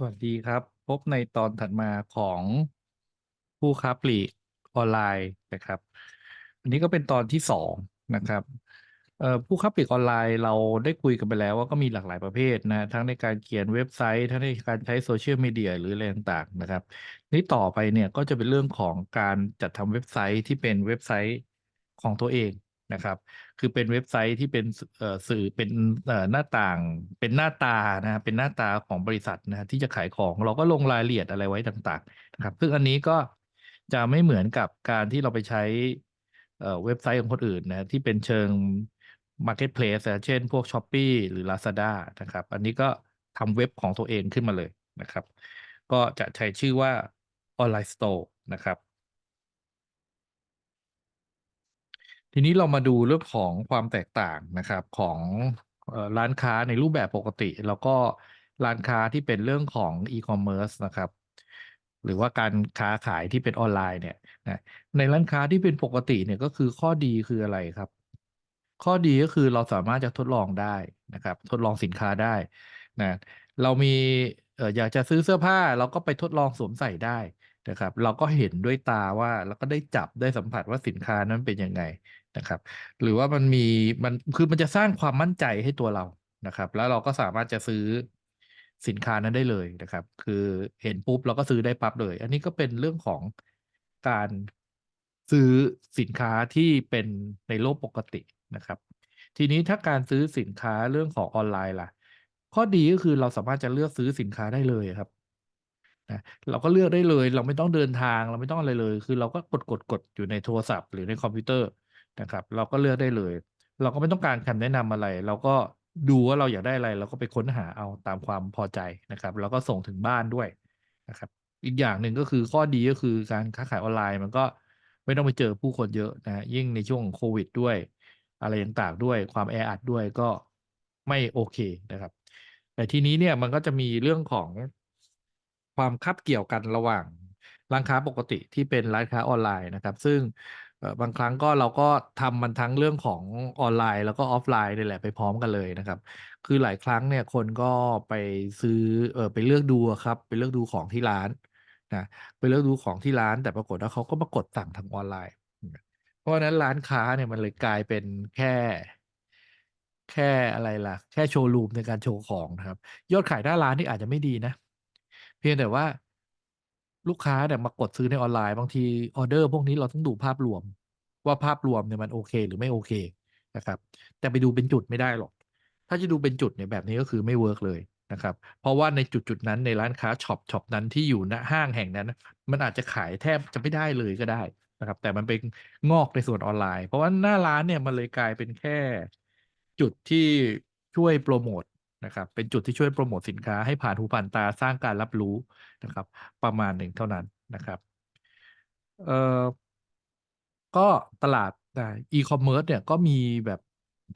สวัสดีครับ พบในตอนถัดมาของผู้ค้าปลีกออนไลน์นะครับ อันนี้ก็เป็นตอนที่สองนะครับผู้ค้าปลีกออนไลน์เราได้คุยกันไปแล้วว่าก็มีหลากหลายประเภทนะทั้งในการเขียนเว็บไซต์ ทั้งในการใช้โซเชียลมีเดียหรืออะไรต่างๆนะครับ นี่ต่อไปเนี่ยก็จะเป็นเรื่องของการจัดทำเว็บไซต์ที่เป็นเว็บไซต์ของตัวเอง นะครับ คือเป็นเว็บไซต์ที่เป็นสื่อเป็นหน้าต่าง เป็นหน้าตานะเป็นหน้าตาของบริษัทนะที่จะขายของเราก็ลงรายละเอียดอะไรไว้ต่างๆนะครับ ซึ่งอันนี้ก็จะไม่เหมือนกับการที่เราไปใช้เว็บไซต์ของคนอื่นนะที่เป็นเชิง Marketplace นะเช่นพวก Shopee หรือ Lazada นะครับ อันนี้ก็ทำเว็บของตัวเองขึ้นมาเลยนะครับ ก็จะใช้ชื่อว่า Online Store นะครับ ทีนี้เรามาดูเรื่องของความแตกต่างนะครับของร้านค้าในรูปแบบปกติ แล้วก็ร้านค้าที่เป็นเรื่องของอีคอมเมิร์ซนะครับหรือว่าการค้าขายที่เป็นออนไลน์เนี่ยในร้านค้าที่เป็นปกติเนี่ยก็คือข้อดีคืออะไรครับ ข้อดีก็คือเราสามารถจะทดลองได้นะครับ ทดลองสินค้าได้นะเรามีเอ่ออยากจะซื้อเสื้อผ้าเราก็ไปทดลองสวมใส่ได้นะครับ เราก็เห็นด้วยตาว่าแล้วก็ได้จับได้สัมผัสว่าสินค้านั้นเป็นยังไง นะครับ หรือว่ามันมีมันคือมันจะสร้างความมั่นใจให้ตัวเรานะครับ แล้วเราก็สามารถจะซื้อสินค้านั้นได้เลยนะครับ คือเห็นปุ๊บเราก็ซื้อได้ปั๊บเลย อันนี้ก็เป็นเรื่องของการซื้อสินค้าที่เป็นในโลกปกตินะครับ ทีนี้ถ้าการซื้อสินค้าเรื่องของออนไลน์ล่ะ ข้อดีก็คือเราสามารถจะเลือกซื้อสินค้าได้เลยครับนะเราก็เลือกได้เลย เราไม่ต้องเดินทางเราไม่ต้องอะไรเลย คือเราก็กดกดกดอยู่ในโทรศัพท์หรือในคอมพิวเตอร์ นะครับ เราก็เลือกได้เลย เราก็ไม่ต้องการคำแนะนำอะไร เราก็ดูว่าเราอยากได้อะไรเราก็ไปค้นหาเอาตามความพอใจนะครับ แล้วก็ส่งถึงบ้านด้วยนะครับ อีกอย่างหนึ่งก็คือข้อดีก็คือการค้าขายออนไลน์ มันก็ไม่ต้องไปเจอผู้คนเยอะนะยิ่งในช่วงโควิดด้วย อะไรต่างๆด้วยความแออัดด้วยก็ไม่โอเคนะครับ แต่ทีนี้เนี่ยมันก็จะมีเรื่องของความคับเกี่ยวกันระหว่างร้านค้าปกติที่เป็นร้านค้าออนไลน์นะครับ ซึ่ง บางครั้งก็เราก็ทำมันทั้งเรื่องของออนไลน์ แล้วก็ออฟไลน์นี่แหละไปพร้อมกันเลยนะครับ คือหลายครั้งเนี่ยคนก็ไปซื้อเออไปเลือกดูครับไปเลือกดูของที่ร้านนะไปเลือกดูของที่ร้าน แต่ปรากฏว่าเขาก็มากดสั่งทางออนไลน์ เพราะฉะนั้นร้านค้าเนี่ยมันเลยกลายเป็นแค่ แค่อะไรล่ะ แค่โชว์รูมในการโชว์ของนะครับ ยอดขายหน้าร้านนี่อาจจะไม่ดีนะ เพียงแต่ว่า ลูกค้าเนี่ยมากดซื้อในออนไลน์ บางทีออเดอร์พวกนี้เราต้องดูภาพรวม ว่าภาพรวมเนี่ยมันโอเค หรือไม่โอเคนะครับ แต่ไปดูเป็นจุดไม่ได้หรอก ถ้าจะดูเป็นจุดเนี่ยแบบนี้ก็คือไม่เวิร์กเลยนะครับ เพราะว่าในจุดจุดๆนั้นในร้านค้าช็อปช็อปนั้นที่อยู่ณห้างแห่งนั้น มันอาจจะขายแทบจะไม่ได้เลยก็ได้นะครับ แต่มันเป็นงอกในส่วนออนไลน์ เพราะว่าหน้าร้านเนี่ยมันเลยกลายเป็นแค่จุดที่ช่วยโปรโมท นะครับ เป็นจุดที่ช่วยโปรโมทสินค้าให้ผ่านหูผ่านตาสร้างการรับรู้นะครับ ประมาณหนึ่งเท่านั้นนะครับเอ่อก็ตลาดอีคอมเมิร์ซเนี่ยก็มีแบบ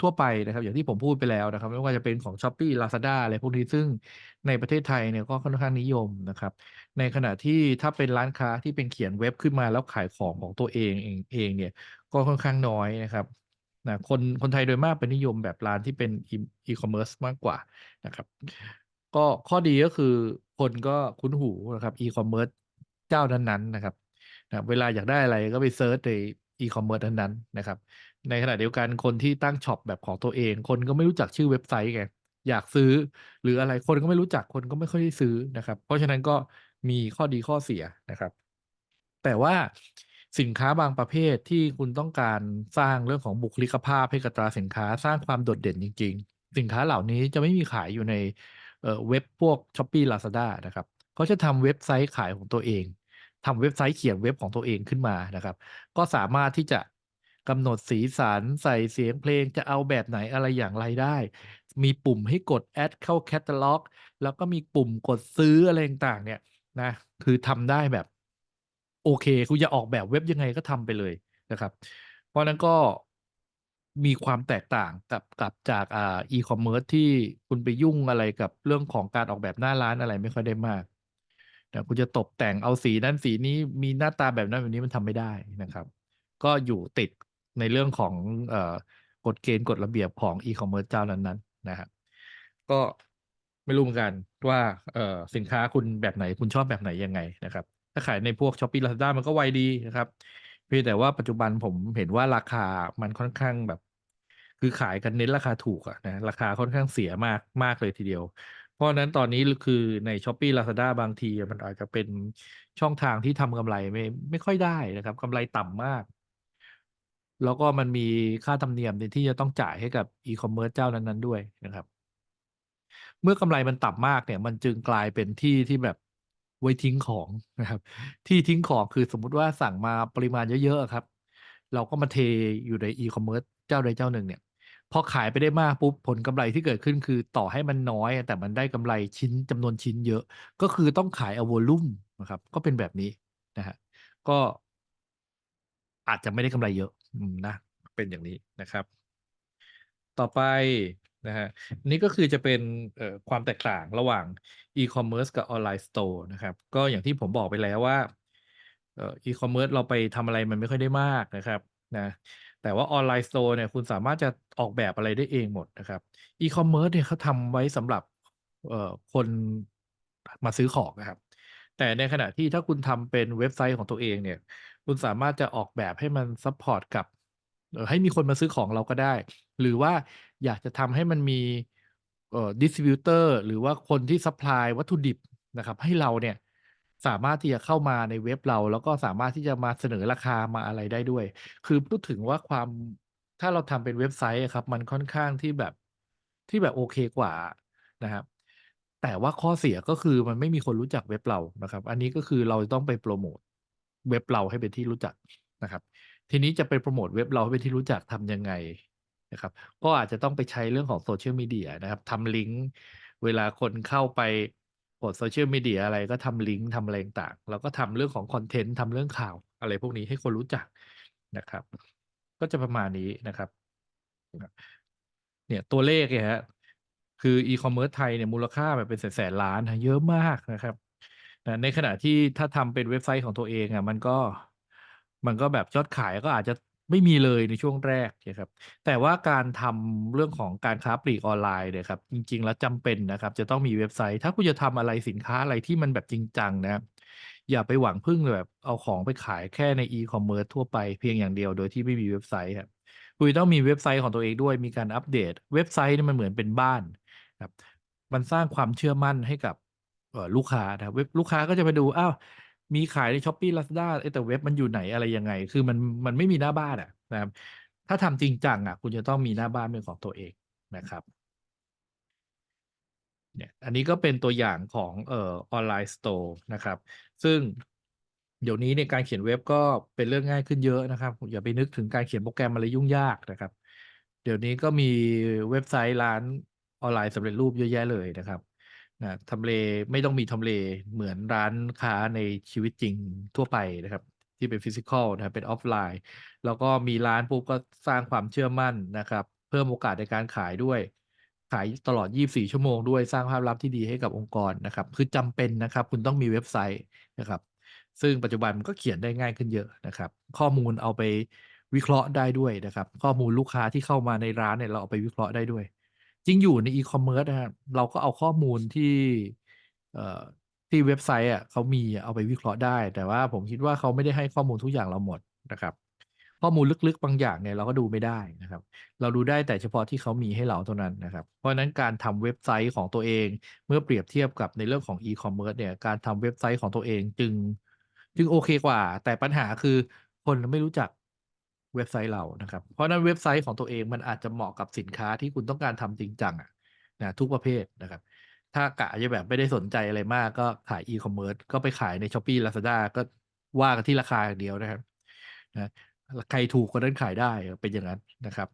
ทั่วไปนะครับ อย่างที่ผมพูดไปแล้วนะครับ ไม่ว่าจะเป็นของ Shopee Lazada อะไรพวกนี้ซึ่งในประเทศไทยเนี่ยก็ค่อนข้างนิยมนะครับ ในขณะที่ถ้าเป็นร้านค้าที่เป็นเขียนเว็บขึ้นมาแล้วขายของของตัวเองเองเองเนี่ยก็ค่อนข้างน้อยนะครับ นะคนคนไทยโดยมากเป็นนิยมแบบร้านที่เป็นอีคอมเมิร์ซมากกว่านะครับ ก็ข้อดีก็คือคนก็คุ้นหูนะครับอีคอมเมิร์ซเจ้านั้นๆนะครับนะเวลาอยากได้อะไรก็ไปเซิร์ชในอีคอมเมิร์ซนั้นๆนะครับ ในขณะเดียวกันคนที่ตั้งช็อปแบบของตัวเอง คนก็ไม่รู้จักชื่อเว็บไซต์ไงอยากซื้อ หรืออะไรคนก็ไม่รู้จักคนก็ไม่ค่อยได้ซื้อนะครับ เพราะฉะนั้นก็มีข้อดีข้อเสียนะครับ แต่ว่า สินค้าบางประเภทที่คุณต้องการสร้างเรื่องของบุคลิกภาพให้กับตราสินค้าสร้างความโดดเด่นจริง ๆ สินค้าเหล่านี้จะไม่มีขายอยู่ในเเว็บพวก Shopee Lazada นะครับเขาจะทำเว็บไซต์ขายของตัวเองทำเว็บไซต์เขียนเว็บของตัวเองขึ้นมานะครับ ก็สามารถที่จะกำหนดสีสันใส่เสียงเพลงจะเอาแบบไหนอะไรอย่างไรได้ มีปุ่มให้กดแอดเข้าแคตตาล็อกแล้วก็มีปุ่มกดซื้ออะไรต่างๆเนี่ยนะคือทำได้แบบ โอเค คุณจะออกแบบเว็บยังไงก็ทำไปเลยนะครับ เพราะฉะนั้นก็มีความแตกต่างกับกับจากอ่าอีคอมเมิร์ซที่คุณไปยุ่งอะไรกับเรื่องของการออกแบบหน้าร้านอะไรไม่ค่อยได้มากนะคุณจะตกแต่งเอาสีนั้นสีนี้มีหน้าตาแบบนั้นแบบนี้มันทำไม่ได้นะครับ ก็อยู่ติดในเรื่องของเอ่อกฎเกณฑ์กฎระเบียบของอีคอมเมิร์ซเจ้านั้นๆนะครับก็ไม่รู้เหมือนกันว่าเอ่อสินค้าคุณแบบไหนคุณชอบแบบไหนยังไงนะครับ ถ้าขายในพวก Shopee Lazada มันก็ไวดีนะครับ เพียงแต่ว่าปัจจุบันผมเห็นว่าราคามันค่อนข้างแบบ คือขายกันเน้นราคาถูกอะนะราคาค่อนข้างเสียมากมากเลยทีเดียว เพราะนั้นตอนนี้คือใน Shopee Lazada บางทีมันอาจจะเป็นช่องทางที่ทำกำไรไม่ไม่ค่อยได้นะครับกำไรต่ำมาก แล้วก็มันมีค่าธรรมเนียมที่จะต้องจ่ายให้กับอีคอมเมิร์ซเจ้านั้นๆด้วยนะครับเมื่อกำไรมันต่ำมากเนี่ย มันจึงกลายเป็นที่ที่แบบ ไว้ทิ้งของนะครับ ที่ทิ้งของคือสมมุติว่าสั่งมาปริมาณเยอะๆครับ เราก็มาเทอยู่ในอีคอมเมิร์ซเจ้าใดเจ้าหนึ่งเนี่ยพอขายไปได้มากปุ๊บผลกำไรที่เกิดขึ้นคือต่อให้มันน้อย แต่มันได้กำไรชิ้นจำนวนชิ้นเยอะ ก็คือต้องขายเอาวอลุ่มนะครับ ก็เป็นแบบนี้นะฮะก็อาจจะไม่ได้กำไรเยอะอนะเป็นอย่างนี้นะครับ ต่อไป นะฮะนี่ก็คือจะเป็นความแตกต่างระหว่าง e-commerce กับออนไลน์สโตร์นะครับ ก็อย่างที่ผมบอกไปแล้วว่าเอ่อ e-commerce เราไปทำอะไรมันไม่ค่อยได้มากนะครับนะแต่ว่าออนไลน์สโตร์เนี่ยคุณสามารถจะออกแบบอะไรได้เองหมดนะครับ e-commerce เนี่ยเขาทำไว้สำหรับคนมาซื้อของนะครับ แต่ในขณะที่ถ้าคุณทำเป็นเว็บไซต์ของตัวเองเนี่ย คุณสามารถจะออกแบบให้มันซัพพอร์ตกับให้มีคนมาซื้อของเราก็ได้ หรือว่าอยากจะทำให้มันมีดิสติบิวเตอร์หรือว่าคนที่ซัพพลายวัตถุดิบนะครับ ให้เราเนี่ยสามารถที่จะเข้ามาในเว็บเรา แล้วก็สามารถที่จะมาเสนอราคามาอะไรได้ด้วย คือพูดถึงว่าความถ้าเราทำเป็นเว็บไซต์ครับ มันค่อนข้างที่แบบที่แบบโอเคกว่านะครับแต่ว่าข้อเสียก็คือมันไม่มีคนรู้จักเว็บเรานะครับ อันนี้ก็คือเราต้องไปโปรโมทเว็บเราให้เป็นที่รู้จักนะครับ ทีนี้จะไปโปรโมทเว็บเราให้เป็นที่รู้จักทำยังไง นะครับก็อาจจะต้องไปใช้เรื่องของโซเชียลมีเดียนะครับทำลิงก์เวลาคนเข้าไปกดโซเชียลมีเดียอะไรก็ทำลิงก์ทำอะไรต่างแล้วก็ทำเรื่องของคอนเทนต์ทำเรื่องข่าวอะไรพวกนี้ให้คนรู้จักนะครับ ก็จะประมาณนี้นะครับ เนี่ยตัวเลขเนี่ยฮะคืออีคอมเมิร์ซไทยเนี่ยมูลค่าแบบเป็นแสนๆล้านเยอะมากนะครับนะในขณะที่ถ้าทำเป็นเว็บไซต์ของตัวเองอะมันก็มันก็แบบยอดขายก็อาจจะ ไม่มีเลยในช่วงแรกนะครับ แต่ว่าการทำเรื่องของการค้าปลีกออนไลน์เนี่ยครับ จริง ๆ แล้วจำเป็นนะครับ จะต้องมีเว็บไซต์ ถ้าคุณจะทำอะไรสินค้าอะไรที่มันแบบจริงจังนะอย่าไปหวังพึ่งแบบเอาของไปขายแค่ในอีคอมเมิร์ซทั่วไปเพียงอย่างเดียวโดยที่ไม่มีเว็บไซต์ครับคุณต้องมีเว็บไซต์ของตัวเองด้วยมีการอัปเดต เว็บไซต์นี่มันเหมือนเป็นบ้านครับมันสร้างความเชื่อมั่นให้กับลูกค้านะเว็บลูกค้าก็จะไปดูอ้าว มีขายใน Shopee Lazada เอ๊ะแต่เว็บมันอยู่ไหนอะไรยังไง คือมันมันไม่มีหน้าบ้านอะนะครับ ถ้าทำจริงจังอะ คุณจะต้องมีหน้าบ้านเป็นของตัวเองนะครับเนี่ยอันนี้ก็เป็นตัวอย่างของเอ่อออนไลน์สโตร์นะครับ ซึ่งเดี๋ยวนี้ในการเขียนเว็บก็เป็นเรื่องง่ายขึ้นเยอะนะครับ อย่าไปนึกถึงการเขียนโปรแกรมอะไรยุ่งยากนะครับ เดี๋ยวนี้ก็มีเว็บไซต์ร้านออนไลน์สำเร็จรูปเยอะแยะเลยนะครับ นะทำเลไม่ต้องมีทำเลเหมือนร้านค้าในชีวิตจริงทั่วไปนะครับ ที่เป็นฟิสิกอลนะครับเป็นออฟไลน์ แล้วก็มีร้านปุ๊บก็สร้างความเชื่อมั่นนะครับ เพิ่มโอกาสในการขายด้วย ขายตลอด 24 ชั่วโมงด้วยสร้างภาพลักษณ์ที่ดีให้กับองค์กรนะครับ คือจำเป็นนะครับ คุณต้องมีเว็บไซต์นะครับ ซึ่งปัจจุบันมันก็เขียนได้ง่ายขึ้นเยอะนะครับ ข้อมูลเอาไปวิเคราะห์ได้ด้วยนะครับ ข้อมูลลูกค้าที่เข้ามาในร้านเนี่ยเราเอาไปวิเคราะห์ได้ด้วย จริงอยู่ในอีคอมเมิร์ซนะครับเราก็เอาข้อมูลที่เอ่อที่เว็บไซต์อะเขามีเอาไปวิเคราะห์ได้ แต่ว่าผมคิดว่าเขาไม่ได้ให้ข้อมูลทุกอย่างเราหมดนะครับ ข้อมูลลึกๆบางอย่างเนี่ยเราก็ดูไม่ได้นะครับ เราดูได้แต่เฉพาะที่เขามีให้เราเท่านั้นนะครับ เพราะฉะนั้นการทำเว็บไซต์ของตัวเอง เมื่อเปรียบเทียบกับในเรื่องของอีคอมเมิร์ซเนี่ยการทำเว็บไซต์ของตัวเองจึง จึงโอเคกว่า แต่ปัญหาคือคนไม่รู้จัก เว็บไซต์เรานะครับ เพราะนั้นเว็บไซต์ของตัวเองมันอาจจะเหมาะกับสินค้าที่คุณต้องการทำจริงจังอะนะทุกประเภทนะครับ ถ้ากะจะแบบไม่ได้สนใจอะไรมากก็ขายอีคอมเมิร์ซก็ไปขายใน Shopee Lazada ก็ว่ากันที่ราคาอย่างเดียวนะครับนะใครถูกคนนั้นขายได้เป็นอย่างนั้นนะครับ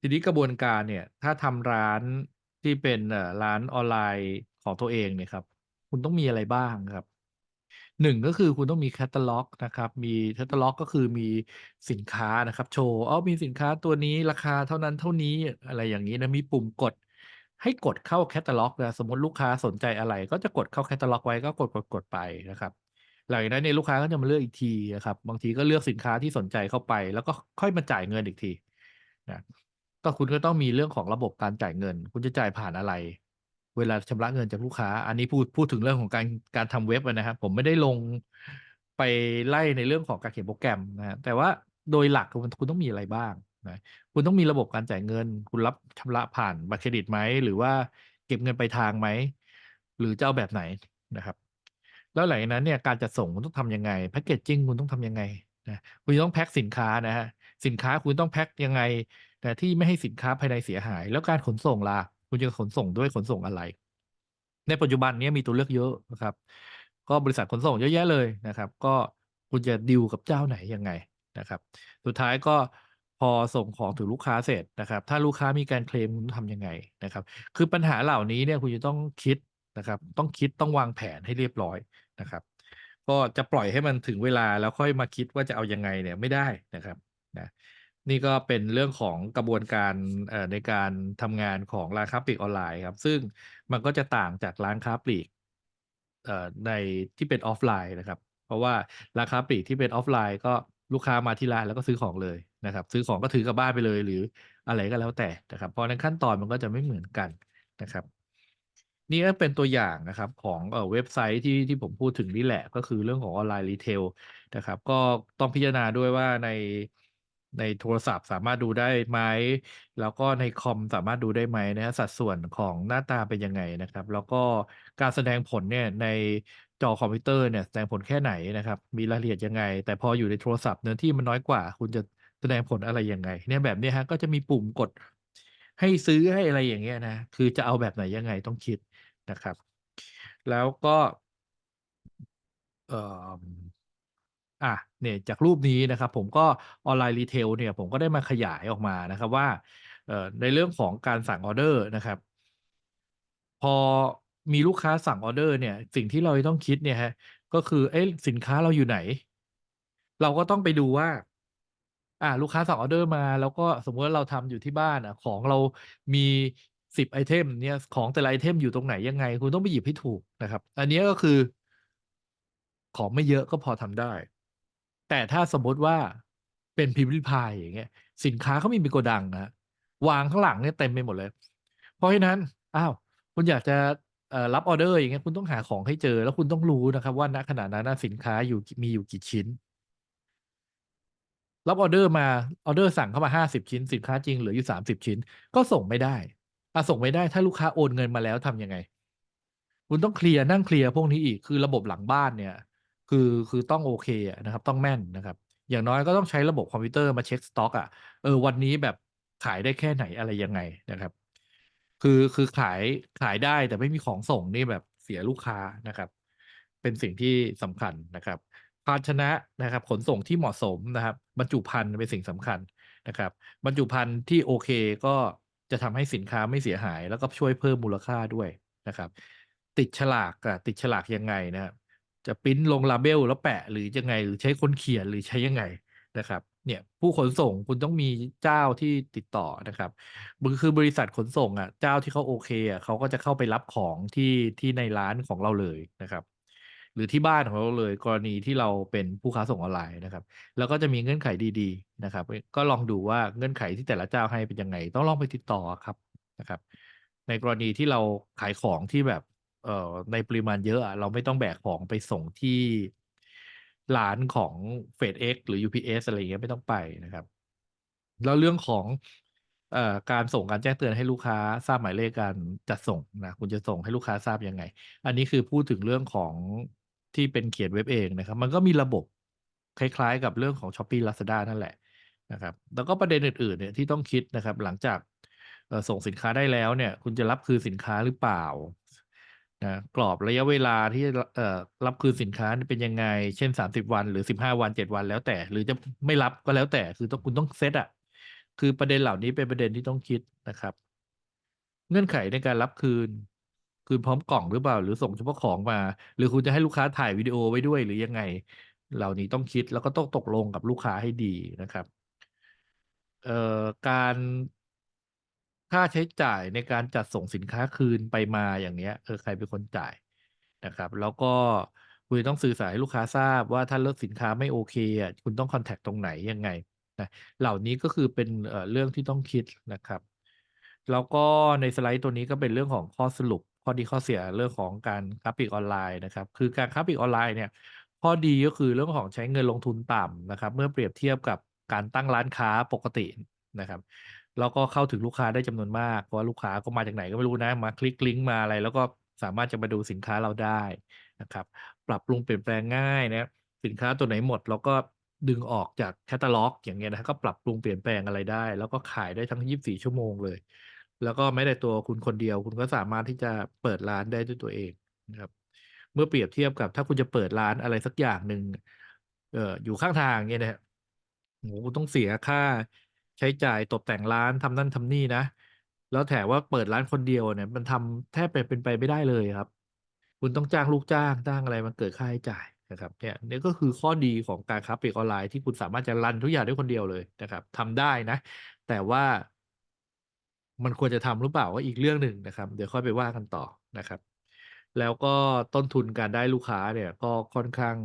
ทีนี้กระบวนการเนี่ย ถ้าทำร้านที่เป็นร้านออนไลน์ของตัวเองเนี่ยครับ คุณต้องมีอะไรบ้างครับ หนึ่งก็คือคุณต้องมีแคตตาล็อกนะครับ มีแคตตาล็อกก็คือมีสินค้านะครับ โชว์อ๋อมีสินค้าตัวนี้ราคาเท่านั้นเท่านี้อะไรอย่างนี้นะมีปุ่มกด ให้กดเข้าแคตตาล็อกนะสมมติลูกค้าสนใจอะไร ก็จะกดเข้าแคตตาล็อกไว้ก็กดกดกดไปนะครับหลังจากนั้นเนี่ยลูกค้าก็จะมาเลือกอีกทีนะครับ บางทีก็เลือกสินค้าที่สนใจเข้าไป แล้วก็ค่อยมาจ่ายเงินอีกทีนะก็คุณก็ต้องมีเรื่องของระบบการจ่ายเงิน คุณจะจ่ายผ่านอะไร เวลาชำระเงินจากลูกค้า อันนี้พูดพูดถึงเรื่องของการการทำเว็บนะครับ ผมไม่ได้ลงไปไล่ในเรื่องของการเขียนโปรแกรมนะครับแต่ว่าโดยหลักคุณคุณต้องมีอะไรบ้างนะคุณต้องมีระบบการจ่ายเงิน คุณรับชำระผ่านบัตรเครดิตไหมหรือว่าเก็บเงินไปทางไหมหรือจะเอาแบบไหนนะครับ แล้วหลังจากนั้นเนี่ยการจัดส่งคุณต้องทำยังไงแพ็กเกจจิ้งคุณต้องทำยังไงนะคุณต้องแพ็คสินค้านะฮะสินค้าคุณต้องแพ็คยังไง แต่ที่ไม่ให้สินค้าภายในเสียหาย แล้วการขนส่งล่ะ คุณจะขนส่งด้วยขนส่งอะไร ในปัจจุบันนี้มีตัวเลือกเยอะนะครับ ก็บริษัทขนส่งเยอะแยะเลยนะครับ ก็คุณจะดิวกับเจ้าไหนยังไงนะครับ สุดท้ายก็พอส่งของถึงลูกค้าเสร็จนะครับ ถ้าลูกค้ามีการเคลมคุณทำยังไงนะครับ คือปัญหาเหล่านี้เนี่ยคุณจะต้องคิดนะครับ ต้องคิดต้องวางแผนให้เรียบร้อยนะครับ ก็จะปล่อยให้มันถึงเวลาแล้วค่อยมาคิดว่าจะเอายังไงเนี่ยไม่ได้นะครับ นี่ก็เป็นเรื่องของกระบวนการในการทำงานของร้านค้าปลีกออนไลน์ครับ ซึ่งมันก็จะต่างจากร้านค้าปลีกในที่เป็นออฟไลน์นะครับ เพราะว่าร้านค้าปลีกที่เป็นออฟไลน์ ก็ลูกค้ามาที่ร้านแล้วก็ซื้อของเลยนะครับ ซื้อของก็ถือกลับบ้านไปเลย หรืออะไรก็แล้วแต่นะครับเพราะฉะนั้นขั้นตอนมันก็จะไม่เหมือนกันนะครับ นี่ก็เป็นตัวอย่างนะครับของเว็บไซต์ที่ที่ผมพูดถึงนี่แหละ ก็คือเรื่องของออนไลน์รีเทลนะครับ ก็ต้องพิจารณาด้วยว่าใน ในโทรศัพท์สามารถดูได้ไหม แล้วก็ในคอมสามารถดูได้ไหมนะฮะสัดส่วนของหน้าตาเป็นยังไงนะครับ แล้วก็การแสดงผลเนี่ยในจอคอมพิวเตอร์เนี่ยแสดงผลแค่ไหนนะครับ มีรายละเอียดยังไง แต่พออยู่ในโทรศัพท์เนื้อที่มันน้อยกว่า คุณจะแสดงผลอะไรยังไง เนี่ยแบบนี้ฮะก็จะมีปุ่มกดให้ซื้อให้อะไรอย่างเงี้ยนะ คือจะเอาแบบไหนยังไงต้องคิดนะครับ แล้วก็เอ่อ อะเนี่ยจากรูปนี้นะครับผมก็ออนไลน์รีเทลเนี่ยผมก็ได้มาขยายออกมานะครับว่าเอ่อในเรื่องของการสั่งออเดอร์นะครับ พอมีลูกค้าสั่งออเดอร์เนี่ย สิ่งที่เราจะต้องคิดเนี่ยฮะก็คือเอ๊ะสินค้าเราอยู่ไหน เราก็ต้องไปดูว่า อ่า ลูกค้าสั่งออเดอร์มา แล้วก็สมมติว่าเราทำอยู่ที่บ้านอะ ของเรามีสิบไอเทมเนี่ยของแต่ละไอเทมอยู่ตรงไหนยังไง คุณต้องไปหยิบให้ถูกนะครับ อันนี้ก็คือ ของไม่เยอะก็พอทำได้ แต่ถ้าสมมติว่าเป็นพิมพ์ริพายอย่างเงี้ย สินค้าเขามีเป็นโกดังนะวางข้างหลังเนี่ยเต็มไปหมดเลย เพราะฉะนั้นอ้าวคุณอยากจะรับออเดอร์อย่างเงี้ยคุณต้องหาของให้เจอ แล้วคุณต้องรู้นะครับ ว่าณขณะนั้นสินค้าอยู่มีอยู่กี่ชิ้น รับออเดอร์มาออเดอร์สั่งเข้ามาห้าสิบชิ้น สินค้าจริงเหลืออยู่สามสิบชิ้น ก็ส่งไม่ได้อะส่งไม่ได้ถ้าลูกค้าโอนเงินมาแล้วทำยังไง คุณต้องเคลียร์นั่งเคลียร์พวกนี้อีกคือระบบหลังบ้านเนี่ย คือคือต้องโอเคอะนะครับ ต้องแม่นนะครับ อย่างน้อยก็ต้องใช้ระบบคอมพิวเตอร์มาเช็คสต็อกอะเออวันนี้แบบขายได้แค่ไหนอะไรยังไงนะครับ คือคือขายขายได้แต่ไม่มีของส่งนี่แบบเสียลูกค้านะครับ เป็นสิ่งที่สำคัญนะครับ ภาชนะนะครับ ขนส่งที่เหมาะสมนะครับ บรรจุภัณฑ์เป็นสิ่งสำคัญนะครับ บรรจุภัณฑ์ที่โอเคก็จะทำให้สินค้าไม่เสียหาย แล้วก็ช่วยเพิ่มมูลค่าด้วยนะครับ ติดฉลากอะติดฉลากยังไงนะครับ จะปริ้นลงลาเบลแล้วแปะหรือยังไง หรือใช้คนเขียนหรือใช้ยังไงนะครับ เนี่ยผู้ขนส่งคุณต้องมีเจ้าที่ติดต่อนะครับมันคือบริษัทขนส่งอะเจ้าที่เขาโอเคอะเขาก็จะเข้าไปรับของที่ที่ในร้านของเราเลยนะครับ หรือที่บ้านของเราเลย กรณีที่เราเป็นผู้ค้าส่งออนไลน์นะครับ แล้วก็จะมีเงื่อนไขดีๆนะครับ ก็ลองดูว่าเงื่อนไขที่แต่ละเจ้าให้เป็นยังไง ต้องลองไปติดต่อครับนะครับ ในกรณีที่เราขายของที่แบบ เอ่อ ในปริมาณเยอะอะ เราไม่ต้องแบกของไปส่งที่ ร้านของ FedEx หรือ UPS อะไรอย่างเงี้ย ไม่ต้องไปนะครับ แล้วเรื่องของ เอ่อ การส่งการแจ้งเตือนให้ลูกค้าทราบหมายเลขการจัดส่งนะ คุณจะส่งให้ลูกค้าทราบยังไง อันนี้คือพูดถึงเรื่องของ ที่เป็นเขียนเว็บเองนะครับ มันก็มีระบบคล้าย ๆ กับเรื่องของ Shopee Lazada นั่นแหละนะครับ แล้วก็ประเด็นอื่น ๆ เนี่ยที่ต้องคิดนะครับ หลังจาก เอ่อ ส่งสินค้าได้แล้วเนี่ย คุณจะรับคืนสินค้าหรือเปล่า นะกรอบระยะเวลาที่เอ่อรับคืนสินค้านี่เป็นยังไง เช่นสามสิบวันหรือสิบห้าวันเจ็ดวันแล้วแต่ หรือจะไม่รับก็แล้วแต่ คือต้องคุณต้องเซตอะ คือประเด็นเหล่านี้เป็นประเด็นที่ต้องคิดนะครับ เงื่อนไขในการรับคืน คืนพร้อมกล่องหรือเปล่า หรือส่งเฉพาะของมา หรือคุณจะให้ลูกค้าถ่ายวิดีโอไว้ด้วยหรือยังไง เหล่านี้ต้องคิดแล้วก็ต้องตกลงกับลูกค้าให้ดีนะครับ เอ่อการ ค่าใช้จ่ายในการจัดส่งสินค้าคืนไปมาอย่างเนี้ยเออใครเป็นคนจ่ายนะครับ แล้วก็คุณต้องสื่อสารให้ลูกค้าทราบว่าถ้าเลือกสินค้าไม่โอเคอะคุณต้องคอนแทคตรงไหนยังไงนะเหล่านี้ก็คือเป็นเรื่องที่ต้องคิดนะครับ แล้วก็ในสไลด์ตัวนี้ก็เป็นเรื่องของข้อสรุป ข้อดีข้อเสียเรื่องของการค้าปลีกออนไลน์นะครับ คือการค้าปลีกออนไลน์เนี่ยข้อดีก็คือเรื่องของใช้เงินลงทุนต่ำนะครับ เมื่อเปรียบเทียบกับการตั้งร้านค้าปกตินะครับ แล้วก็เข้าถึงลูกค้าได้จำนวนมากเพราะว่าลูกค้าก็มาจากไหนก็ไม่รู้นะ มาคลิกลิงก์มาอะไร แล้วก็สามารถจะมาดูสินค้าเราได้นะครับ ปรับปรุงเปลี่ยนแปลงง่ายนะสินค้าตัวไหนหมดเราก็ดึงออกจากแคตตาล็อก อย่างเงี้ยนะก็ปรับปรุงเปลี่ยนแปลงอะไรได้ แล้วก็ขายได้ทั้ง 24 ชั่วโมงเลย แล้วก็แม้แต่ตัวคุณคนเดียว คุณก็สามารถที่จะเปิดร้านได้ด้วยตัวเองนะครับเมื่อเปรียบเทียบกับถ้าคุณจะเปิดร้านอะไรสักอย่างหนึ่งเอออยู่ข้างทางเงี้ยนะครับโอ้โฮคุณต้องเสียค่า ใช้จ่ายตกแต่งร้านทำนั่นทำนี่นะ แล้วแถมว่าเปิดร้านคนเดียวเนี่ย มันทำแทบเป็นไปไม่ได้เลยครับ คุณต้องจ้างลูกจ้างจ้างอะไรมันเกิดค่าใช้จ่ายนะครับเนี่ยนี่ก็คือข้อดีของการค้าปลีกออนไลน์ที่คุณสามารถจะรันทุกอย่างด้วยคนเดียวเลยนะครับทำได้นะ แต่ว่า มันควรจะทำหรือเปล่าก็อีกเรื่องหนึ่งนะครับ เดี๋ยวค่อยไปว่ากันต่อนะครับแล้วก็ต้นทุนการได้ลูกค้าเนี่ยก็ค่อนข้าง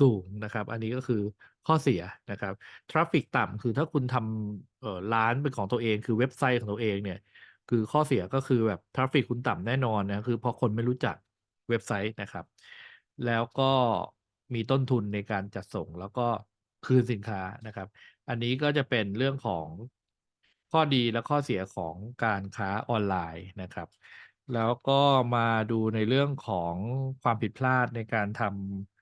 สูงนะครับ อันนี้ก็คือ ข้อเสียนะครับทราฟฟิกต่ำคือถ้าคุณทำร้านเป็นของตัวเองคือเว็บไซต์ของตัวเองเนี่ยคือข้อเสียก็คือแบบทราฟฟิกคุณต่ำแน่นอนนะคือเพราะคนไม่รู้จักเว็บไซต์นะครับ แล้วก็มีต้นทุนในการจัดส่งแล้วก็คืนสินค้านะครับ อันนี้ก็จะเป็นเรื่องของข้อดีและข้อเสียของการค้าออนไลน์นะครับ แล้วก็มาดูในเรื่องของความผิดพลาดในการทำ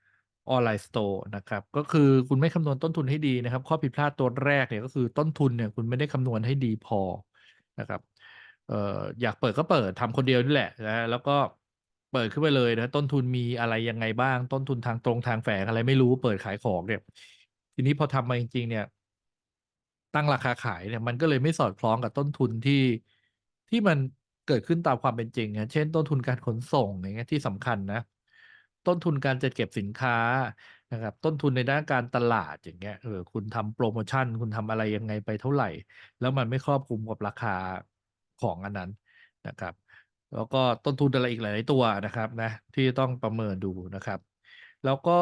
ออนไลน์สโตร์นะครับ ก็คือคุณไม่คำนวณต้นทุนให้ดีนะครับ ข้อผิดพลาดตัวแรกเนี่ยก็คือต้นทุนเนี่ยคุณไม่ได้คำนวณให้ดีพอนะครับเอ่ออยากเปิดก็เปิดทำคนเดียวนี่แหละนะแล้วก็เปิดขึ้นไปเลยนะต้นทุนมีอะไรยังไงบ้าง ต้นทุนทางตรงทางแฝงอะไรไม่รู้เปิดขายของเนี่ย ทีนี้พอทำมาจริง ๆ เนี่ย ตั้งราคาขายเนี่ย มันก็เลยไม่สอดคล้องกับต้นทุนที่ที่มันเกิดขึ้นตามความเป็นจริงนะเช่นต้นทุนการขนส่งอย่างเงี้ยที่สำคัญนะ ต้นทุนการจัดเก็บสินค้านะครับต้นทุนในด้านการตลาดอย่างเงี้ยเออคุณทำโพรโมชั่น คุณทำอะไรยังไงไปเท่าไหร่ แล้วมันไม่ครอบคลุมกับราคาของอันนั้นนะครับ แล้วก็ต้นทุนอะไรอีกหลายตัวนะครับนะที่ต้องประเมินดูนะครับ แล้วก็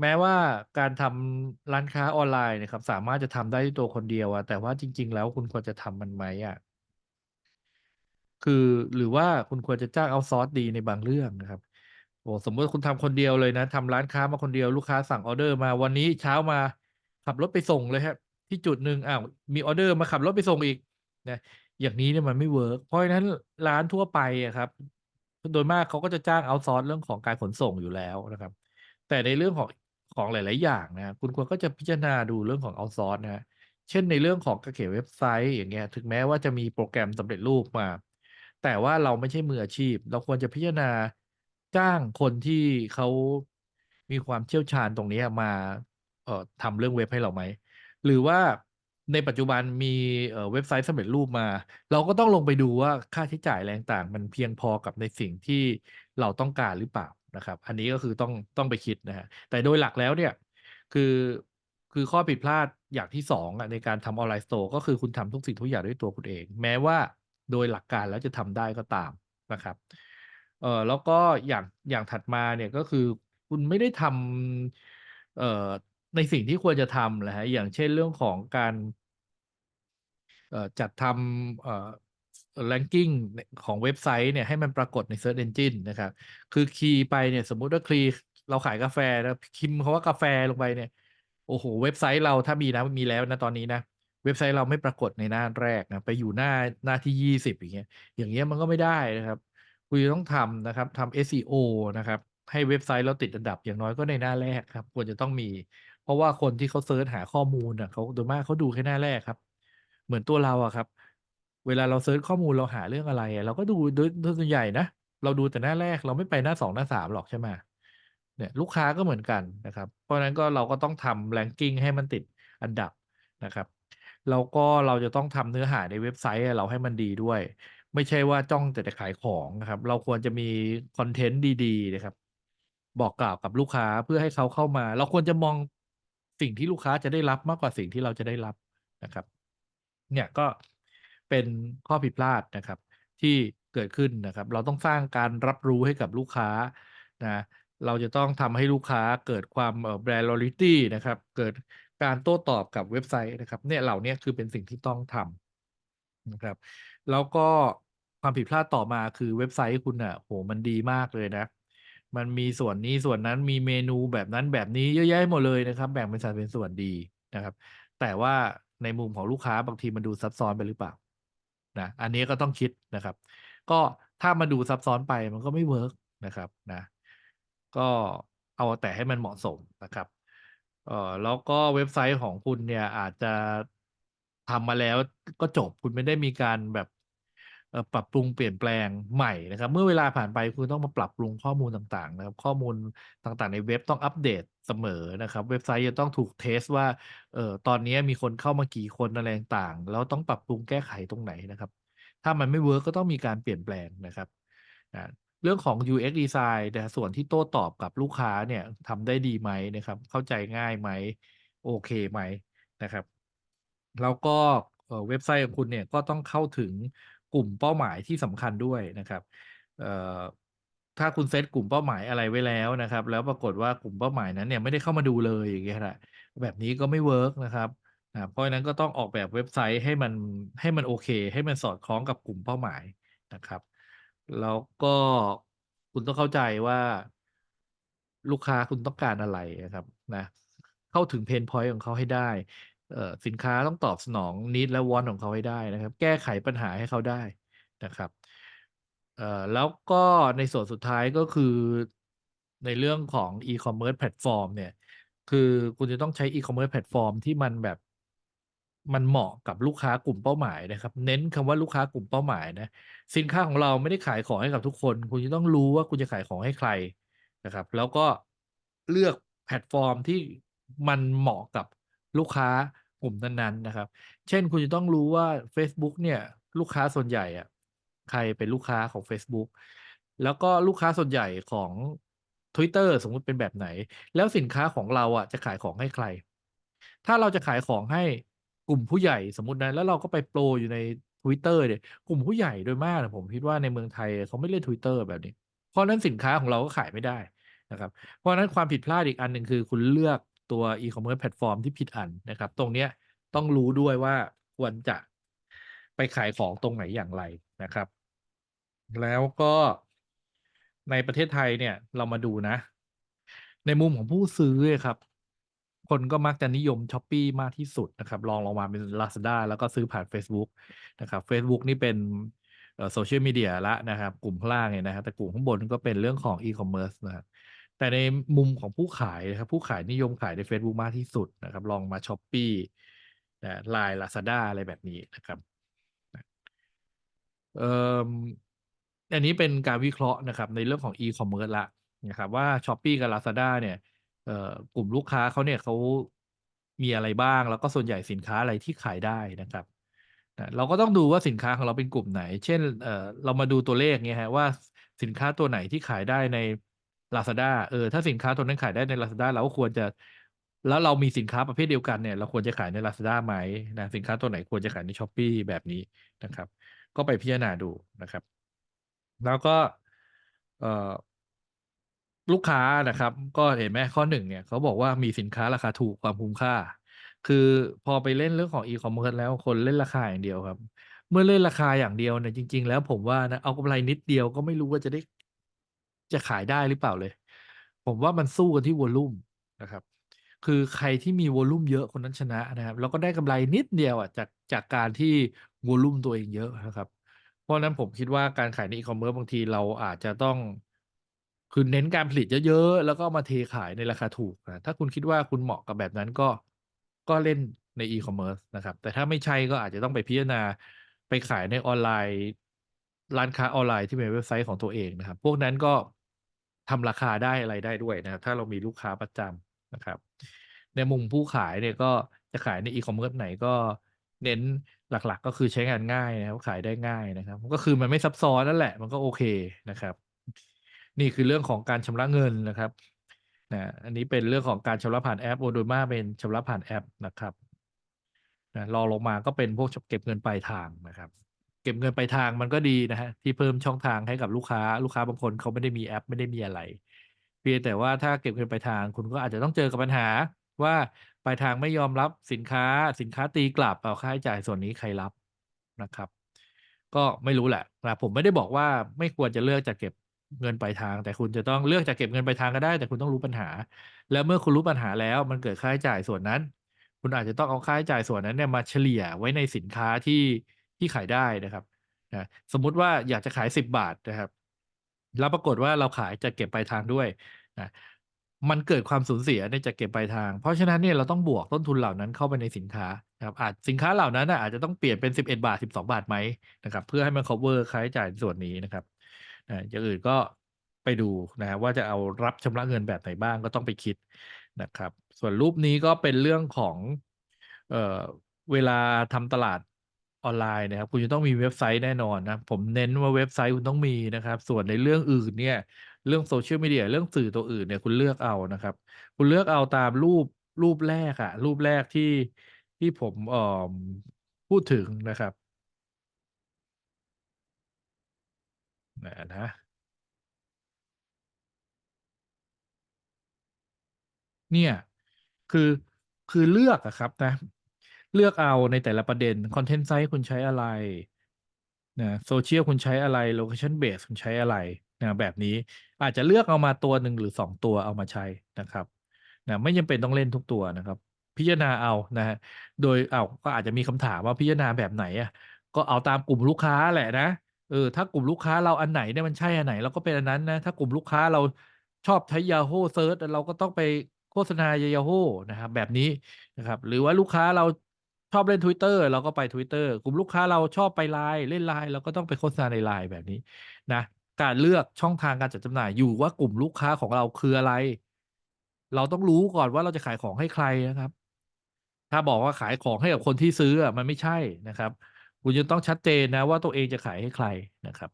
แม้ว่าการทำร้านค้าออนไลน์นี่ยครับ สามารถจะทำได้ด้วยตัวคนเดียวอะแต่ว่าจริง ๆ แล้วคุณควรจะทำมันไหมอะ?คือหรือว่าคุณควรจะจ้างเอาซอร์ซดีในบางเรื่องนะครับ โอ้โฮสมมติคุณทำคนเดียวเลยนะทำร้านค้ามาคนเดียวลูกค้าสั่งออเดอร์มาวันนี้เช้ามาขับรถไปส่งเลยครับที่จุดหนึ่งอ้าวมีออเดอร์มาขับรถไปส่งอีกนะอย่างนี้เนี่ยมันไม่เวิร์กเพราะฉะนั้นร้านทั่วไปอะครับ โดยมากเขาก็จะจ้างเอาซอร์ซเรื่องของการขนส่งอยู่แล้วนะครับ แต่ในเรื่องของของหลาย ๆ อย่างนะคุณควรก็จะพิจารณาดูเรื่องของเอาซอร์ซนะเช่นในเรื่องของการเขียนเว็บไซต์อย่างเงี้ยถึงแม้ว่าจะมีโปรแกรมสำเร็จรูปมา แต่ว่าเราไม่ใช่มืออาชีพ เราควรจะพิจารณา จ้างคนที่เขามีความเชี่ยวชาญตรงเนี้ยมา เอ่อทำเรื่องเว็บให้เราไหม หรือว่าในปัจจุบันมี เอ่อ เว็บไซต์สำเร็จรูปมา เราก็ต้องลงไปดูว่าค่าใช้จ่ายอะไรต่าง ๆ มันเพียงพอกับในสิ่งที่เราต้องการหรือเปล่านะครับ อันนี้ก็คือต้องต้องไปคิดนะครับแต่โดยหลักแล้วเนี่ย คือ คือข้อผิดพลาดอย่างที่2อะในการทำออนไลน์สโตร์ก็คือคุณทำทุกสิ่งทุกอย่างด้วยตัวคุณเอง แม้ว่าโดยหลักการแล้วจะทำได้ก็ตามนะครับ เอ่อ แล้วก็อย่าง อย่างถัดมาเนี่ยก็คือคุณไม่ได้ทำ เอ่อ ในสิ่งที่ควรจะทำนะครับ อย่างเช่น เรื่องของการ เอ่อ จัดทำ เอ่อ ranking น ของเว็บไซต์เนี่ยให้มันปรากฏใน Search Engine นะครับ คือคีย์ไปเนี่ย สมมุติว่าคีย์ เราขายกาแฟนะ พิมพ์คำว่ากาแฟลงไปเนี่ย โอ้โฮ เว็บไซต์เรา ถ้ามีนะ มีแล้วนะ ตอนนี้นะ เว็บไซต์เราไม่ปรากฏในหน้าแรกนะ ไปอยู่หน้า หน้าที่ 20 อย่างเงี้ย อย่างเงี้ยมันก็ไม่ได้นะครับ คุณจะต้องทำนะครับทำ SEO นะครับ ให้เว็บไซต์เราติดอันดับอย่างน้อยก็ในหน้าแรกครับ ควรจะต้องมี เพราะว่าคนที่เขาเซิร์ชหาข้อมูลน่ะเขาโดยมากเขาดูแค่หน้าแรกครับ เหมือนตัวเราอะครับ เวลาเราเซิร์ชข้อมูลเราหาเรื่องอะไรอะเราก็ดูโดยโดยส่วนใหญ่นะเราดูแต่หน้าแรกเราไม่ไปหน้า2หน้า3หรอกใช่ไหมเนี่ยลูกค้าก็เหมือนกันนะครับ เพราะฉะนั้นก็เราก็ต้องทำ ranking ให้มันติดอันดับนะครับแล้วก็เราจะต้องทำเนื้อหาในเว็บไซต์เราให้มันดีด้วย ไม่ใช่ว่าจ้องแต่จะขายของนะครับ เราควรจะมีคอนเทนต์ดีๆนะครับ บอกกล่าวกับลูกค้าเพื่อให้เขาเข้ามา เราควรจะมองสิ่งที่ลูกค้าจะได้รับมากกว่าสิ่งที่เราจะได้รับนะครับ เนี่ยก็เป็นข้อผิดพลาดนะครับ ที่เกิดขึ้นนะครับ เราต้องสร้างการรับรู้ให้กับลูกค้านะเราจะต้องทำให้ลูกค้าเกิดความเอ่อ Brand Loyalty นะครับ เกิดการโต้ตอบกับเว็บไซต์นะครับ เนี่ยเหล่านี้คือเป็นสิ่งที่ต้องทำนะครับ แล้วก็ ความผิดพลาดต่อมาคือเว็บไซต์คุณน่ะโอ้โฮมันดีมากเลยนะ มันมีส่วนนี้ส่วนนั้น มีเมนูแบบนั้นแบบนี้เยอะแยะหมดเลยนะครับ แบ่งเป็นสัดเป็นส่วนดีนะครับ แต่ว่าในมุมของลูกค้าบางทีมันดูซับซ้อนไปหรือเปล่า นะ อันนี้ก็ต้องคิดนะครับ ก็ถ้ามันดูซับซ้อนไปมันก็ไม่เวิร์กนะครับนะ ก็เอาแต่ให้มันเหมาะสมนะครับ เอ่อ แล้วก็เว็บไซต์ของคุณเนี่ยอาจจะทำมาแล้วก็จบ คุณไม่ได้มีการแบบ ปรับปรุงเปลี่ยนแปลงใหม่นะครับ เมื่อเวลาผ่านไปคุณต้องมาปรับปรุงข้อมูลต่างๆนะครับ ข้อมูลต่างๆ ในเว็บต้องอัปเดตเสมอนะครับ เว็บไซต์จะต้องถูกเทสต์ว่าเอ่อตอนนี้มีคนเข้ามากี่คนอะไรต่างๆแล้วต้องปรับปรุงแก้ไขตรงไหนนะครับ ถ้ามันไม่เวิร์กก็ต้องมีการเปลี่ยนแปลงนะครับเรื่องของ UX ดีไซน์เนี่ส่วนที่โต้ตอบกับลูกค้าเนี่ยทำได้ดีไหมนะครับ เข้าใจง่ายไหมโอเคไหมนะครับ แล้วก็เว็บไซต์ของคุณเนี่ยก็ต้องเข้าถึง กลุ่มเป้าหมายที่สำคัญด้วยนะครับถ้าคุณเซตกลุ่มเป้าหมายอะไรไว้แล้วนะครับ แล้วปรากฏว่ากลุ่มเป้าหมายนั้นเนี่ยไม่ได้เข้ามาดูเลยอย่างเงี้ยนะแบบนี้ก็ไม่เวิร์กนะครับอ่าเพราะฉะนั้นก็ต้องออกแบบเว็บไซต์ให้มันให้มันโอเค ให้มันสอดคล้องกับกลุ่มเป้าหมายนะครับ แล้วก็คุณต้องเข้าใจว่าลูกค้าคุณต้องการอะไรอะครับนะเข้าถึงเพนพอยต์ของเขาให้ได้ สินค้าต้องตอบสนอง need และ want ของเขาให้ได้นะครับ แก้ไขปัญหาให้เขาได้นะครับแล้วก็ในส่วนสุดท้ายก็คือในเรื่องของอีคอมเมิร์ซแพลตฟอร์มเนี่ย คือคุณจะต้องใช้อีคอมเมิร์ซแพลตฟอร์มที่มันแบบมันเหมาะกับลูกค้ากลุ่มเป้าหมายนะครับ เน้นคำว่าลูกค้ากลุ่มเป้าหมายนะ สินค้าของเราไม่ได้ขายของให้กับทุกคน คุณจะต้องรู้ว่าคุณจะขายของให้ใครนะครับ แล้วก็เลือกแพลตฟอร์มที่มันเหมาะกับ ลูกค้ากลุ่มนั้นๆนะครับ เช่นคุณจะต้องรู้ว่าเฟซบุ๊กเนี่ยลูกค้าส่วนใหญ่อะใครเป็นลูกค้าของเฟซบุ๊กแล้วก็ลูกค้าส่วนใหญ่ของ Twitter สมมุติเป็นแบบไหน แล้วสินค้าของเราอะจะขายของให้ใคร ถ้าเราจะขายของให้กลุ่มผู้ใหญ่สมมตินะแล้วเราก็ไปโปรอยู่ใน Twitter เนี่ยกลุ่มผู้ใหญ่โดยมากอะผมคิดว่าในเมืองไทยเขาไม่เล่น Twitter แบบนี้ เพราะนั้นสินค้าของเราก็ขายไม่ได้นะครับ เพราะนั้นความผิดพลาดอีกอันหนึ่งคือคุณเลือก ตัวอีคอมเมิร์ซแพลตฟอร์มที่ผิดอันนะครับ ตรงเนี้ยต้องรู้ด้วยว่าควรจะไปขายของตรงไหนอย่างไรนะครับ แล้วก็ในประเทศไทยเนี่ยเรามาดูนะ ในมุมของผู้ซื้อครับ คนก็มักจะนิยม Shopee มากที่สุดนะครับรองลงมาเป็น Lazada แล้วก็ซื้อผ่านเฟซบุ๊กนะครับเฟซบุ๊กนี่เป็นเอ่อ Social Media แล้วนะครับ กลุ่มข้างล่างเนี่ยนะครับแต่กลุ่มข้างบนก็เป็นเรื่องของอีคอมเมิร์ซนะครับ แต่ในมุมของผู้ขายนะครับผู้ขายนิยมขายในเฟซบุ๊กมากที่สุดนะครับรองมา Shopee นะ LINE Lazada อะไรแบบนี้นะครับเอ่ออันนี้เป็นการวิเคราะห์นะครับ ในเรื่องของอีคอมเมิร์ซล้วนะครับว่า Shopee กับ Lazada เนี่ยเอ่อกลุ่มลูกค้าเขาเนี่ยเขามีอะไรบ้าง แล้วก็ส่วนใหญ่สินค้าอะไรที่ขายได้นะครับนะเราก็ต้องดูว่าสินค้าของเราเป็นกลุ่มไหน เช่นเเรามาดูตัวเลขเงี้ยครับว่าสินค้าตัวไหนที่ขายได้ใน Lazada เออถ้าสินค้าตัวนั้นขายได้ใน Lazada เราก็ควรจะ แล้วเรามีสินค้าประเภทเดียวกันเนี่ย เราควรจะขายใน Lazada ไหมนะสินค้าตัวไหนควรจะขายใน Shopee แบบนี้นะครับ ก็ไปพิจารณาดูนะครับ แล้วก็เอ่อลูกค้านะครับ ก็เห็นไหมข้อ1เนี่ยเขาบอกว่ามีสินค้าราคาถูกความคุ้มค่า คือพอไปเล่นเรื่องของอีคอมเมิร์ซแล้วคนเล่นราคาอย่างเดียวครับ เมื่อเล่นราคาอย่างเดียวเนี่ยจริง ๆ แล้วผมว่านะเอากำไรนิดเดียวก็ไม่รู้ว่าจะได้ จะขายได้หรือเปล่าเลย ผมว่ามันสู้กันที่วอลลุ่มนะครับ คือใครที่มีวอลลุ่มเยอะคนนั้นชนะนะครับ แล้วก็ได้กำไรนิดเดียวอะจากจากการที่วอลลุ่มตัวเองเยอะนะครับ เพราะนั้นผมคิดว่าการขายในอีคอมเมิร์ซบางทีเราอาจจะต้องคือเน้นการผลิตเยอะๆ แล้วก็มาเทขายในราคาถูกนะถ้าคุณคิดว่าคุณเหมาะกับแบบนั้นก็ก็เล่นในอีคอมเมิร์ซนะครับ แต่ถ้าไม่ใช่ก็อาจจะต้องไปพิจารณาไปขายในออนไลน์ ร้านค้าออนไลน์ที่เป็นเว็บไซต์ของตัวเองนะครับ พวกนั้นก็ ทำราคาได้อะไรได้ด้วยนะครับถ้าเรามีลูกค้าประจำนะครับ ในมุมผู้ขายเนี่ยก็จะขายในอีคอมเมิร์ซไหนก็เน้นหลักๆ ก็คือใช้งานง่ายนะครับขายได้ง่ายนะครับ ก็คือมันไม่ซับซ้อนนั่นแหละ มันก็โอเคนะครับ นี่คือเรื่องของการชำระเงินนะครับนะอันนี้เป็นเรื่องของการชำระผ่านแอปโดยมากเป็นชำระผ่านแอปนะครับนะรองลงมาก็เป็นพวกชเก็บเงินปลายทางนะครับ เก็บเงินไปทางมันก็ดีนะครับที่เพิ่มช่องทางให้กับลูกค้า ลูกค้าบางคนเขาไม่ได้มีแอปไม่ได้มีอะไร เพียงแต่ว่าถ้าเก็บเงินไปทางคุณก็อาจจะต้องเจอกับปัญหา ว่าปลายทางไม่ยอมรับสินค้าสินค้าตีกลับเอาค่าใช้จ่ายส่วนนี้ใครรับนะครับ ก็ไม่รู้แหละนะผมไม่ได้บอกว่าไม่ควรจะเลือกจะเก็บเงินปลายทาง แต่คุณจะต้องเลือกจะเก็บเงินปลายทางก็ได้ แต่คุณต้องรู้ปัญหา แล้วเมื่อคุณรู้ปัญหาแล้วมันเกิดค่าใช้จ่ายส่วนนั้น คุณอาจจะต้องเอาค่าใช้จ่ายส่วนนั้นเนี่ยมาเฉลี่ยไว้ในสินค้าที่ ที่ขายได้นะครับนะสมมุติว่าอยากจะขายสิบบาทนะครับ แล้วปรากฏว่าเราขายจะเก็บปลายทางด้วยนะมันเกิดความสูญเสียในจะเก็บปลายทาง เพราะฉะนั้นเนี่ยเราต้องบวกต้นทุนเหล่านั้นเข้าไปในสินค้านะครับอาจสินค้าเหล่านั้นอาจจะต้องเปลี่ยนเป็นสิบเอ็ดบาทสิบสองบาทไหมนะครับ เพื่อให้มัน cover ค่าใช้จ่ายส่วนนี้นะครับนะอย่างอื่นก็ไปดูนะว่าจะเอารับชำระเงินแบบไหนบ้างก็ต้องไปคิดนะครับ ส่วนรูปนี้ก็เป็นเรื่องของเออเวลาทำตลาด ออนไลน์นะครับ คุณจะต้องมีเว็บไซต์แน่นอนนะ ผมเน้นว่าเว็บไซต์คุณต้องมีนะครับ ส่วนในเรื่องอื่นเนี่ย เรื่องโซเชียลมีเดีย เรื่องสื่อตัวอื่นเนี่ยคุณเลือกเอานะครับ คุณเลือกเอาตามรูปรูปแรกอะรูปแรกที่ที่ผมเอ่อพูดถึงนะครับนะนะเนี่ย คือคือเลือกอะครับนะ เลือกเอาในแต่ละประเด็นคอนเทนต์ไซต์คุณใช้อะไรนะโซเชียลคุณใช้อะไรโลเคชันเบสคุณใช้อะไรนะแบบนี้อาจจะเลือกเอามาตัวหนึ่งหรือสองตัวเอามาใช้นะครับนะไม่จำเป็นต้องเล่นทุกตัวนะครับ พิจารณาเอานะฮะโดยเอาก็อาจจะมีคำถามว่าพิจารณาแบบไหนอะก็เอาตามกลุ่มลูกค้าแหละนะเออถ้ากลุ่มลูกค้าเราอันไหนเนี่ยมันใช่อันไหนเราก็เป็นอันนั้นนะถ้ากลุ่มลูกค้าเราชอบใช้ Yahoo Search เราก็ต้องไปโฆษณา Yahoo นะครับแบบนี้นะครับหรือว่าลูกค้าเรา ชอบเล่น Twitter เราก็ไป Twitter กลุ่มลูกค้าเราชอบไปไลน์เล่นไลน์เราก็ต้องไปโฆษณาในไลน์แบบนี้นะการเลือกช่องทางการจัดจำหน่ายอยู่ว่ากลุ่มลูกค้าของเราคืออะไร เราต้องรู้ก่อนว่าเราจะขายของให้ใครนะครับ ถ้าบอกว่าขายของให้กับคนที่ซื้ออะมันไม่ใช่นะครับ คุณจะต้องชัดเจนนะว่าตัวเองจะขายให้ใครนะครับ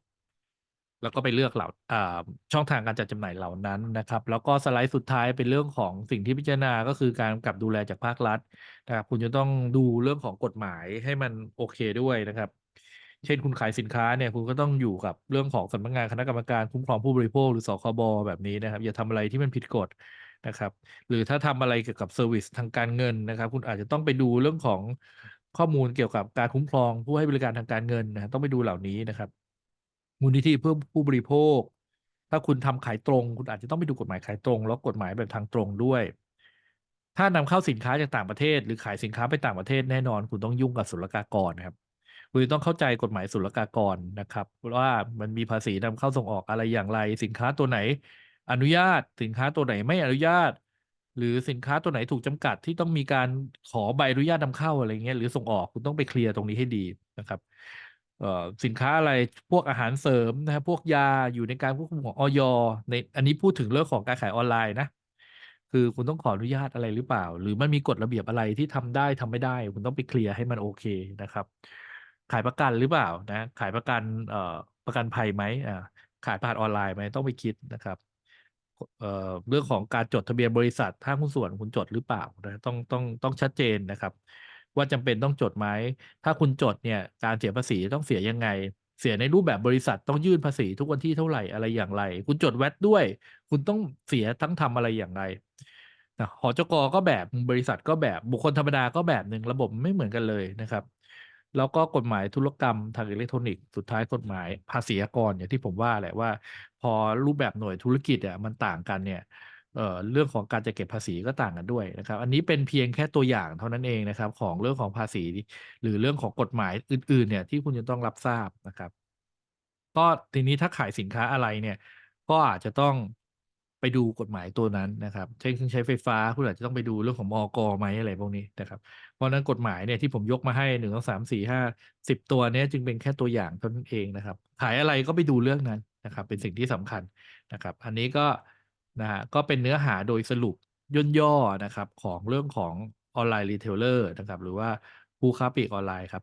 แล้วก็ไปเลือกเหล่าอ่าช่องทางการจัดจำหน่ายเหล่านั้นนะครับ แล้วก็สไลด์สุดท้ายเป็นเรื่องของสิ่งที่พิจารณาก็คือการกับดูแลจากภาครัฐนะครับคุณจะต้องดูเรื่องของกฎหมายให้มันโอเคด้วยนะครับ เช่นคุณขายสินค้าเนี่ยคุณก็ต้องอยู่กับเรื่องของสำนักงานคณะกรรมการคุ้มครองผู้บริโภคหรือสคบแบบนี้นะครับ อย่าทำอะไรที่มันผิดกฎนะครับ หรือถ้าทำอะไรเกี่ยวกับเซอร์วิสทางการเงินนะครับ คุณอาจจะต้องไปดูเรื่องของข้อมูลเกี่ยวกับการคุ้มครองผู้ให้บริการทางการเงินนะต้องไปดูเหล่านี้นะครับ มูลนิธิเพื่อผู้บริโภค ถ้าคุณทำขายตรง คุณอาจจะต้องไปดูกฎหมายขายตรง แล้วกฎหมายแบบทางตรงด้วย ถ้านำเข้าสินค้าจากต่างประเทศ หรือขายสินค้าไปต่างประเทศแน่นอน คุณต้องยุ่งกับศุลกากรนะครับคุณต้องเข้าใจกฎหมายศุลกากรนะครับว่ามันมีภาษีนำเข้าส่งออกอะไรอย่างไร สินค้าตัวไหน อนุญาตสินค้าตัวไหนไม่อนุญาต หรือสินค้าตัวไหนถูกจำกัดที่ต้องมีการขอใบอนุญาตนำเข้าอะไรเงี้ยหรือส่งออกคุณต้องไปเคลียร์ตรงนี้ให้ดีนะครับ สินค้าอะไรพวกอาหารเสริมนะครับพวกยาอยู่ในการควบคุมของออยในอันนี้พูดถึงเรื่องของการขายออนไลน์นะ คือคุณต้องขออนุญาตอะไรหรือเปล่า หรือมันมีกฎระเบียบอะไรที่ทำได้ทำไม่ได้ คุณต้องไปเคลียร์ให้มันโอเคนะครับ ขายประกันหรือเปล่านะ ขายประกันเอ่อประกันภัยไหมอ่าขายผ่านออนไลน์ไหมต้องไปคิดนะครับเอ่อเรื่องของการจดทะเบียนบริษัทห้างหุ้นส่วนคุณจดหรือเปล่านะต้องต้องต้องชัดเจนนะครับ ว่าจำเป็นต้องจดไหม ถ้าคุณจดเนี่ยการเสียภาษีต้องเสียยังไง เสียในรูปแบบบริษัทต้องยื่นภาษีทุกวันที่เท่าไหร่อะไรอย่างไร คุณจดแวดด้วย คุณต้องเสียทั้งทำอะไรอย่างไรนะหอจกก็แบบบริษัทก็แบบบุคคลธรรมดาก็แบบหนึ่งระบบไม่เหมือนกันเลยนะครับ แล้วก็กฎหมายธุรกรรมทางอิเล็กทรอนิกส์สุดท้ายกฎหมายภาษีอากรอย่างที่ผมว่าแหละว่า พอรูปแบบหน่วยธุรกิจอะมันต่างกันเนี่ย เรื่องของการจะเก็บภาษีก็ต่างกันด้วยนะครับ อันนี้เป็นเพียงแค่ตัวอย่างเท่านั้นเองนะครับ ของเรื่องของภาษี หรือเรื่องของกฎหมายอื่น ๆ เนี่ยที่คุณจะต้องรับทราบนะครับ ก็ทีนี้ถ้าขายสินค้าอะไรเนี่ย ก็อาจจะต้องไปดูกฎหมายตัวนั้นนะครับ เช่นเครื่องใช้ไฟฟ้าคุณอาจจะต้องไปดูเรื่องของมอกไหมอะไรพวกนี้นะครับ เพราะนั้นกฎหมายเนี่ยที่ผมยกมาให้หนึ่งสองสามสี่ห้าสิบตัวเนี้ยจึงเป็นแค่ตัวอย่างเท่านั้นเองนะครับ ขายอะไรก็ไปดูเรื่องนั้นนะครับ เป็นสิ่งที่สำคัญนะครับ อันนี้ก็ นะฮะก็เป็นเนื้อหาโดยสรุปย่นๆนะครับ ของเรื่องของออนไลน์รีเทลเลอร์นะครับ หรือว่าผู้ค้าปลีกออนไลน์ครับ